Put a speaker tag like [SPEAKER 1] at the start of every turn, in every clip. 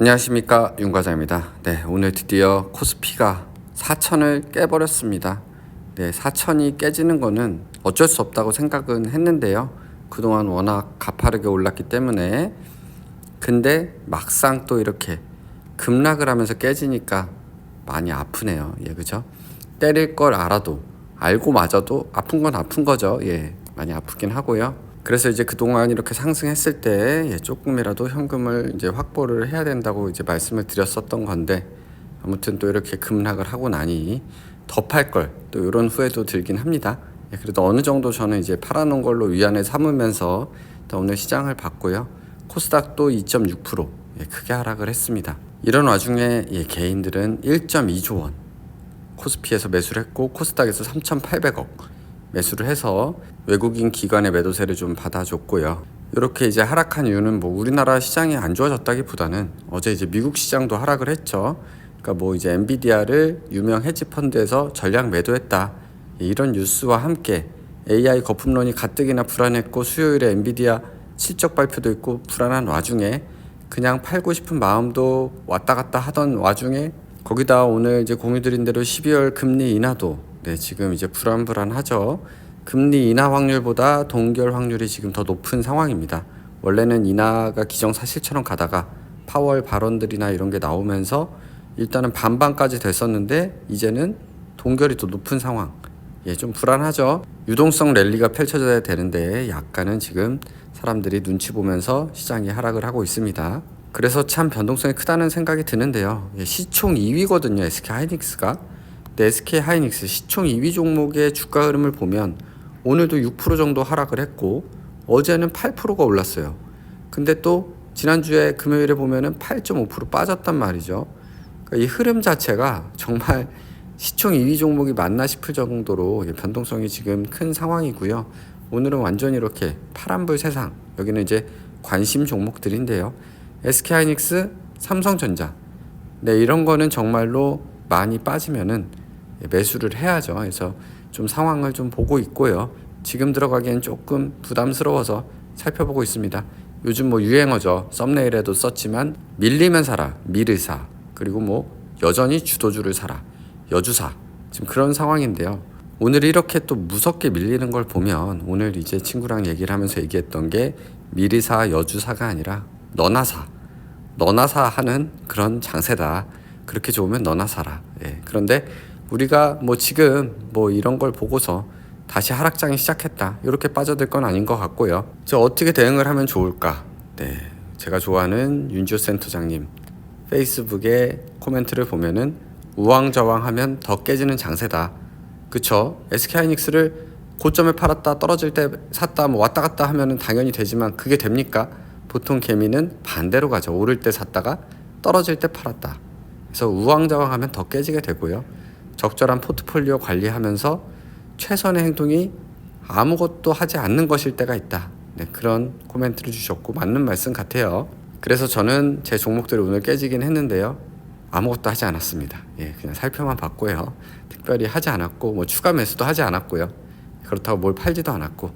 [SPEAKER 1] 안녕하십니까 윤과장입니다. 네 오늘 드디어 코스피가 4천을 깨버렸습니다. 네 4천이 깨지는 거는 어쩔 수 없다고 생각은 했는데요. 그동안 워낙 가파르게 올랐기 때문에 근데 막상 또 이렇게 급락을 하면서 깨지니까 많이 아프네요. 예 그죠? 때릴 걸 알아도 알고 맞아도 아픈 건 아픈 거죠. 예 많이 아프긴 하고요. 그래서 이제 그동안 이렇게 상승했을 때 예, 조금이라도 현금을 이제 확보를 해야 된다고 이제 말씀을 드렸었던 건데 아무튼 또 이렇게 급락을 하고 나니 더 팔 걸 또 이런 후회도 들긴 합니다. 예, 그래도 어느 정도 저는 이제 팔아놓은 걸로 위안을 삼으면서 또 오늘 시장을 봤고요. 코스닥도 2.6% 예, 크게 하락을 했습니다. 이런 와중에 예, 개인들은 1.2조 원 코스피에서 매수를 했고 코스닥에서 3,800억 매수를 해서 외국인 기관의 매도세를 좀 받아줬고요. 이렇게 이제 하락한 이유는 뭐 우리나라 시장이 안 좋아졌다기보다는 어제 이제 미국 시장도 하락을 했죠. 그러니까 뭐 이제 엔비디아를 유명 헤지 펀드에서 전량 매도했다. 이런 뉴스와 함께 AI 거품론이 가뜩이나 불안했고 수요일에 엔비디아 실적 발표도 있고 불안한 와중에 그냥 팔고 싶은 마음도 왔다 갔다 하던 와중에 거기다 오늘 이제 공유 드린 대로 12월 금리 인하도 네, 지금 이제 불안불안하죠. 금리 인하 확률보다 동결 확률이 지금 더 높은 상황입니다. 원래는 인하가 기정사실처럼 가다가 파월 발언들이나 이런 게 나오면서 일단은 반반까지 됐었는데 이제는 동결이 더 높은 상황. 예, 좀 불안하죠. 유동성 랠리가 펼쳐져야 되는데 약간은 지금 사람들이 눈치 보면서 시장이 하락을 하고 있습니다. 그래서 참 변동성이 크다는 생각이 드는데요. 예, 시총 2위거든요. SK 하이닉스가. SK 하이닉스 시총 2위 종목의 주가 흐름을 보면 오늘도 6% 정도 하락을 했고 어제는 8%가 올랐어요. 근데 또 지난주에 금요일에 보면은 8.5% 빠졌단 말이죠. 그러니까 이 흐름 자체가 정말 시총 2위 종목이 맞나 싶을 정도로 변동성이 지금 큰 상황이고요. 오늘은 완전히 이렇게 파란불 세상. 여기는 이제 관심 종목들인데요. SK하이닉스, 삼성전자. 네, 이런 거는 정말로 많이 빠지면은 매수를 해야죠. 그래서 좀 상황을 좀 보고 있고요. 지금 들어가기엔 조금 부담스러워서 살펴보고 있습니다. 요즘 뭐 유행어죠. 썸네일에도 썼지만 밀리면 사라, 미르사. 그리고 뭐 여전히 주도주를 사라, 여주사. 지금 그런 상황인데요. 오늘 이렇게 또 무섭게 밀리는 걸 보면 오늘 이제 친구랑 얘기를 하면서 얘기했던 게 미리사, 여주사가 아니라 너나 사. 너나 사 하는 그런 장세다. 그렇게 좋으면 너나 사라. 예. 그런데 우리가 뭐 지금 뭐 이런 걸 보고서 다시 하락장이 시작했다. 이렇게 빠져들 건 아닌 것 같고요. 저 어떻게 대응을 하면 좋을까? 네. 제가 좋아하는 윤지호 센터장님 페이스북에 코멘트를 보면은 우왕좌왕하면 더 깨지는 장세다. 그쵸? SK하이닉스를 고점에 팔았다 떨어질 때 샀다 뭐 왔다 갔다 하면은 당연히 되지만 그게 됩니까? 보통 개미는 반대로 가죠. 오를 때 샀다가 떨어질 때 팔았다. 그래서 우왕좌왕하면 더 깨지게 되고요. 적절한 포트폴리오 관리하면서 최선의 행동이 아무것도 하지 않는 것일 때가 있다. 네, 그런 코멘트를 주셨고 맞는 말씀 같아요. 그래서 저는 제 종목들이 오늘 깨지긴 했는데요. 아무것도 하지 않았습니다. 예, 그냥 살펴만 봤고요. 특별히 하지 않았고 뭐 추가 매수도 하지 않았고요. 그렇다고 뭘 팔지도 않았고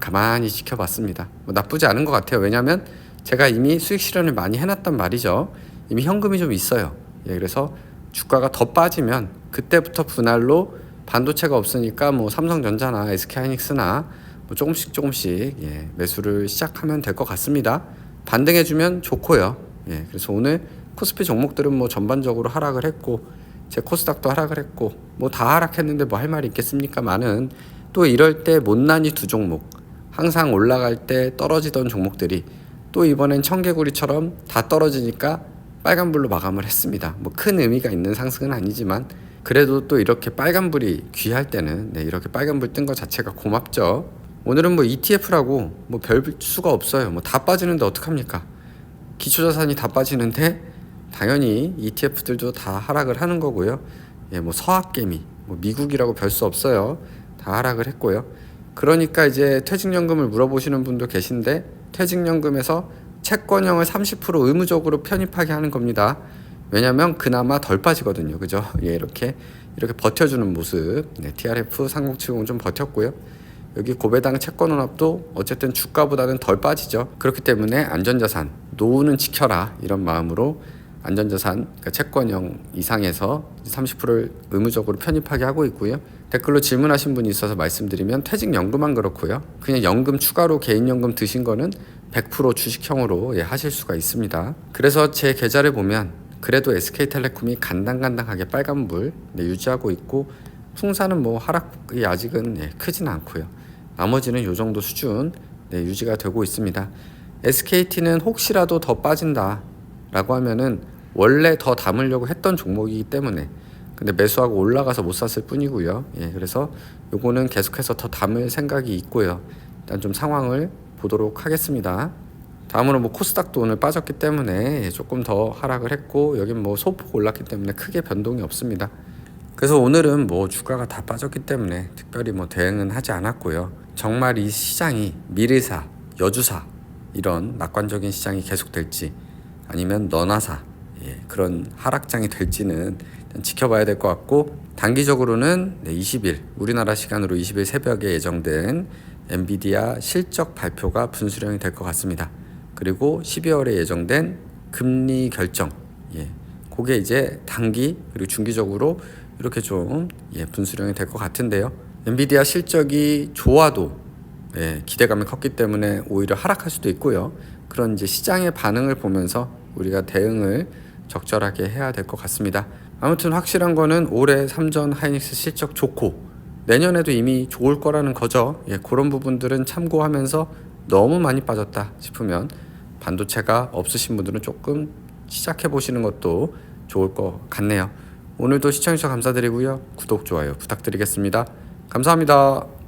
[SPEAKER 1] 가만히 지켜봤습니다. 뭐 나쁘지 않은 것 같아요. 왜냐하면 제가 이미 수익 실현을 많이 해놨단 말이죠. 이미 현금이 좀 있어요. 예, 그래서 주가가 더 빠지면 그때부터 분할로 반도체가 없으니까 뭐 삼성전자나 SK하이닉스나 뭐 조금씩 조금씩 예, 매수를 시작하면 될 것 같습니다. 반등해주면 좋고요. 예, 그래서 오늘 코스피 종목들은 뭐 전반적으로 하락을 했고 제 코스닥도 하락을 했고 뭐 다 하락했는데 뭐 할 말이 있겠습니까? 많은 또 이럴 때 못난이 두 종목 항상 올라갈 때 떨어지던 종목들이 또 이번엔 청개구리처럼 다 떨어지니까 빨간불로 마감을 했습니다. 뭐 큰 의미가 있는 상승은 아니지만 그래도 또 이렇게 빨간불이 귀할 때는 네, 이렇게 빨간불 뜬 것 자체가 고맙죠. 오늘은 뭐 ETF라고 뭐 별 수가 없어요. 뭐 다 빠지는데 어떡합니까? 기초자산이 다 빠지는데 당연히 ETF들도 다 하락을 하는 거고요. 예, 뭐 서학개미, 뭐 미국이라고 별 수 없어요. 다 하락을 했고요. 그러니까 이제 퇴직연금을 물어보시는 분도 계신데 퇴직연금에서 채권형을 30% 의무적으로 편입하게 하는 겁니다. 왜냐면 그나마 덜 빠지거든요. 그죠? 예, 이렇게 이렇게 버텨주는 모습. 네, TRF 상공치공은 좀 버텼고요. 여기 고배당 채권원합도 어쨌든 주가보다는 덜 빠지죠. 그렇기 때문에 안전자산, 노후는 지켜라 이런 마음으로 안전자산 그러니까 채권형 이상에서 30%를 의무적으로 편입하게 하고 있고요. 댓글로 질문하신 분이 있어서 말씀드리면 퇴직연금만 그렇고요. 그냥 연금 추가로 개인연금 드신 거는 100% 주식형으로 예, 하실 수가 있습니다. 그래서 제 계좌를 보면 그래도 SK텔레콤이 간당간당하게 빨간불 네, 유지하고 있고 풍사는 뭐 하락이 아직은 예, 크진 않고요. 나머지는 요 정도 수준 네, 유지가 되고 있습니다. SKT는 혹시라도 더 빠진다라고 하면은 원래 더 담으려고 했던 종목이기 때문에 근데 매수하고 올라가서 못 샀을 뿐이고요. 예, 그래서 요거는 계속해서 더 담을 생각이 있고요. 일단 좀 상황을 보도록 하겠습니다. 다음으로 뭐 코스닥도 오늘 빠졌기 때문에 조금 더 하락을 했고 여긴 뭐 소폭 올랐기 때문에 크게 변동이 없습니다. 그래서 오늘은 뭐 주가가 다 빠졌기 때문에 특별히 뭐 대응은 하지 않았고요. 정말 이 시장이 미르사, 여주사 이런 낙관적인 시장이 계속될지 아니면 너나사 예, 그런 하락장이 될지는 지켜봐야 될 것 같고 단기적으로는 네, 20일 우리나라 시간으로 20일 새벽에 예정된 엔비디아 실적 발표가 분수령이 될 것 같습니다. 그리고 12월에 예정된 금리 결정 예, 그게 이제 단기 그리고 중기적으로 이렇게 좀 예, 분수령이 될 것 같은데요. 엔비디아 실적이 좋아도 예, 기대감이 컸기 때문에 오히려 하락할 수도 있고요. 그런 이제 시장의 반응을 보면서 우리가 대응을 적절하게 해야 될 것 같습니다. 아무튼 확실한 거는 올해 삼전 하이닉스 실적 좋고 내년에도 이미 좋을 거라는 거죠. 예, 그런 부분들은 참고하면서 너무 많이 빠졌다 싶으면 반도체가 없으신 분들은 조금 시작해 보시는 것도 좋을 것 같네요. 오늘도 시청해주셔서 감사드리고요. 구독, 좋아요 부탁드리겠습니다. 감사합니다.